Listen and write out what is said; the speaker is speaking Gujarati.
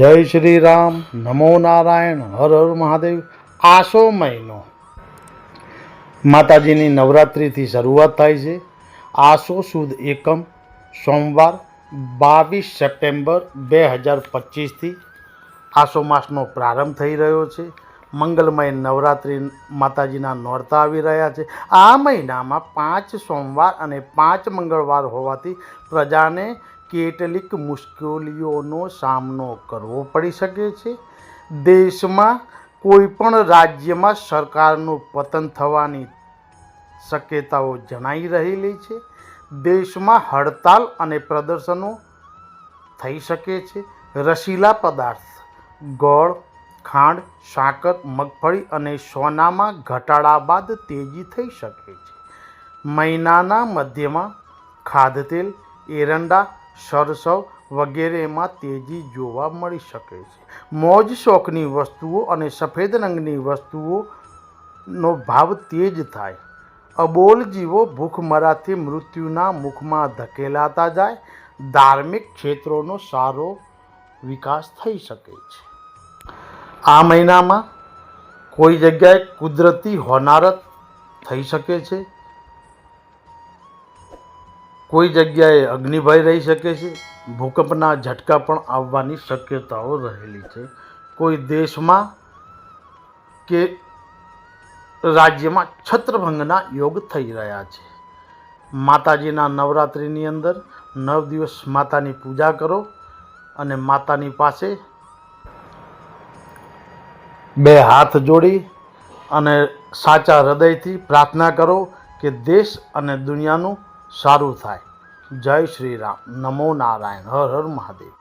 જય શ્રી રામ નમો નારાયણ. હર હર મહાદેવ. આસો મહિનો. માતાજીની નવરાત્રિથી શરૂઆત થાય છે. આસો સુદ એકમ, સોમવાર, બાવીસ સપ્ટેમ્બર, બે હજાર પચીસથી આસો માસનો પ્રારંભ થઈ રહ્યો છે. મંગલમય નવરાત્રિ માતાજીના નોરતા આવી રહ્યા છે. આ મહિનામાં પાંચ સોમવાર અને પાંચ મંગળવાર હોવાથી પ્રજાને કેટલીક મુશ્કેલીઓનો સામનો કરવો પડી શકે છે. દેશમાં કોઈપણ રાજ્યમાં સરકારનું પતન થવાની શક્યતાઓ જણાઈ રહેલી છે. દેશમાં હડતાલ અને પ્રદર્શનો થઈ શકે છે. રસીલા પદાર્થ, ગોળ ખાંડ, શાકત, મગફળી અને સોનામાં ઘટાડા બાદ તેજી થઈ શકે છે. મહિનાના મધ્યમાં ખાદ્યતેલ એરંડા, સરસવ વગેરેમાં તેજી જોવા મળી શકે છે. મોજ શોખની વસ્તુઓ અને સફેદ રંગની વસ્તુઓનો ભાવ તેજ થાય. અબોલ જીવો ભૂખમરાથી મૃત્યુના મુખમાં ધકેલાતા જાય. ધાર્મિક ક્ષેત્રોનો સારો વિકાસ થઈ શકે છે. આ મહિનામાં કોઈ જગ્યાએ કુદરતી હોનારત થઈ શકે છે? કોઈ જગ્યાએ અગ્નિભય રહી શકે છે? ભૂકંપના ઝટકા પણ આવવાની શક્યતાઓ રહેલી છે. કોઈ દેશમાં કે રાજ્યમાં છત્રભંગના યોગ થઈ રહ્યા છે. માતાજીના નવરાત્રિની અંદર નવ દિવસ માતાની પૂજા કરો અને માતાની પાસે બે હાથ જોડી અને સાચા હૃદયથી પ્રાર્થના કરો કે દેશ અને દુનિયાનું સારું થાય. જય શ્રી રામ. નમો નારાયણ. હર હર મહાદેવ.